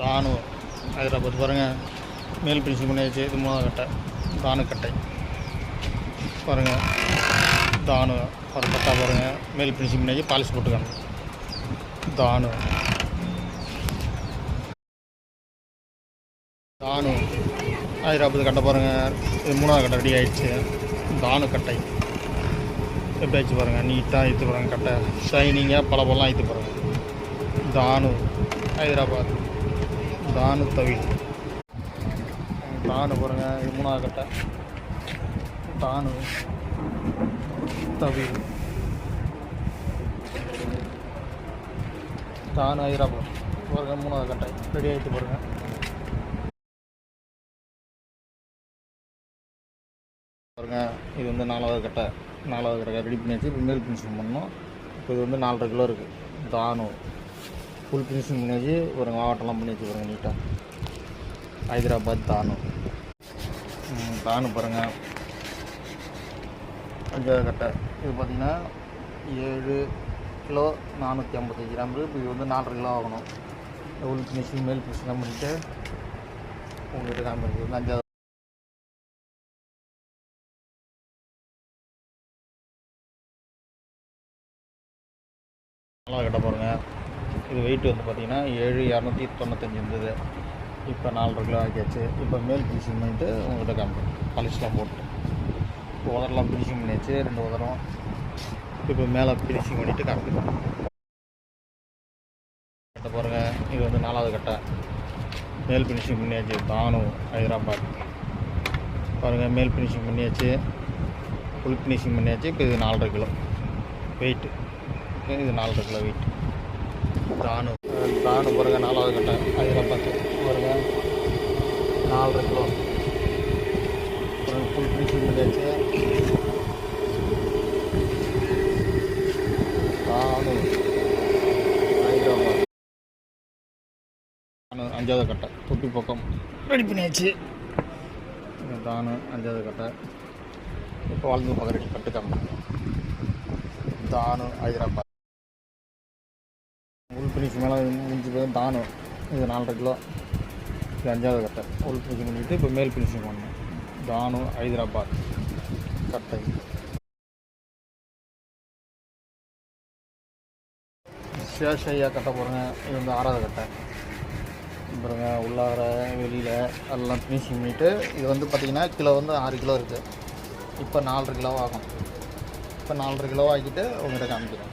தானு ஹைதராபாத் பாருங்கள் மேல் பிரிச்சு பண்ணியாச்சு இது மூணாவது கட்டை. தானு கட்டை. பாருங்கள் தானு ஒரு கட்டா பாருங்கள் மேல் பிரிச்சு பண்ணியாச்சு பாலிஷ் போட்டுக்காங்க தானு தானு ஹைதராபாத் கட்டை பாருங்கள் இது மூணாவது கட்டை ரெடி ஆகிடுச்சு தானு கட்டை. எப்படி ஆச்சு பாருங்கள் நீட்டாக இழுத்து பாருங்கள் கட்டை. ஷைனிங்காக பல பழம் இழுத்து பாருங்கள் தானு ஹைதராபாத். தானு தவில். தானு பாருங்கள் இது மூணாவது கட்டை. தானு தவில். தானு ஹைதராபாத் பாருங்க மூணாவது கட்டை. ரெடி ஆகிட்டு பாருங்கள் பாருங்க இது வந்து நாலாவது கட்டை. நாலாவது கட்டை ரெடி பண்ணி வச்சு இப்போ மேல் ஃபினிஷிங் பண்ணோம் இப்போ இது வந்து நாலரை கிலோ இருக்குது தானு. ஃபுல் ஃபினிஷிங் பண்ணி வச்சு ஒரு மாவட்டம்லாம் பண்ணி வச்சுக்கிறோங்க நீட்டாக ஹைதராபாத் தானு. தானும் தானு பாருங்கள் அஞ்சாவது கட்டை. இது பார்த்திங்கன்னா ஏழு கிலோ நானூற்றி ஐம்பத்தஞ்சு கிராம். இப்போ இது வந்து நாலரை கிலோ ஆகணும். ஃபுல் ஃபினிஷிங் மேல் ஃபினிஷிங்லாம் பண்ணிவிட்டு உங்கள்கிட்ட காமிக்கிறது வந்து அஞ்சாவது நல்லா கட்ட பாருங்கள் இது வெயிட் வந்து பார்த்திங்கன்னா ஏழு இரநூத்தி தொண்ணூத்தஞ்சு இருந்தது. இப்போ நாலரை கிலோ ஆக்கியாச்சு இப்போ மேல் ஃபினிஷிங் பண்ணிட்டு உங்கள்கிட்ட காமிக்கிறேன். பாலிஷ்லாம் போட்டு. இப்போ உதரெல்லாம் ஃபினிஷிங் பண்ணியாச்சு. ரெண்டு உதரம் இப்போ மேலே ஃபினிஷிங் பண்ணிவிட்டு காமிக்கிறேன். கட்டை பாருங்கள் இது வந்து நாலாவது கட்டை. மேல் ஃபினிஷிங் பண்ணியாச்சு. தானு ஹைதராபாத். பாருங்கள் மேல் ஃபினிஷிங் பண்ணியாச்சு. ஃபுல் ஃபினிஷிங் பண்ணியாச்சு. இப்போ இது நாலரை கிலோ வெயிட்டு இது நாலரை கிலோ வெயிட் தானு தானு பாருங்க நாலாவது கட்டை ஹைதராபாத் பாருங்க நாலரை கிலோ. ஃபுல் ஃபினிஷிங் பண்ணியாச்சு. தானு ஹைதராபாத். அஞ்சாவது கட்டை தொட்டி பக்கம். ரெடி பண்ணியாச்சு. தானு அஞ்சாவது கட்டை. இப்போ வாழ்ந்து பக்கம் ரெடி கட்டுக்காம. தானு ஹைதராபாத். உள் மேலே முடிஞ்சு போய் தானம். இது நாலரை கிலோ. இது அஞ்சாவது கட்டை. உள் பிடிச்சி பண்ணிவிட்டு இப்போ மேல் பிடிச்சி பண்ணணும் தானு ஹைதராபாத் கட்டை. சேஷையா கட்டை போடுங்க இது வந்து ஆறாவது கட்டை. அப்புறங்க உள்ளார வெளியில் எல்லாம் ஃபினிஷிங் பண்ணிவிட்டு இது வந்து பார்த்திங்கன்னா கிலோ வந்து ஆறு கிலோ இருக்குது இப்போ நாலரை கிலோ ஆகும். இப்போ நாலரை கிலோ ஆக்கிட்டு உங்கள்கிட்ட காமிக்கிறேன்.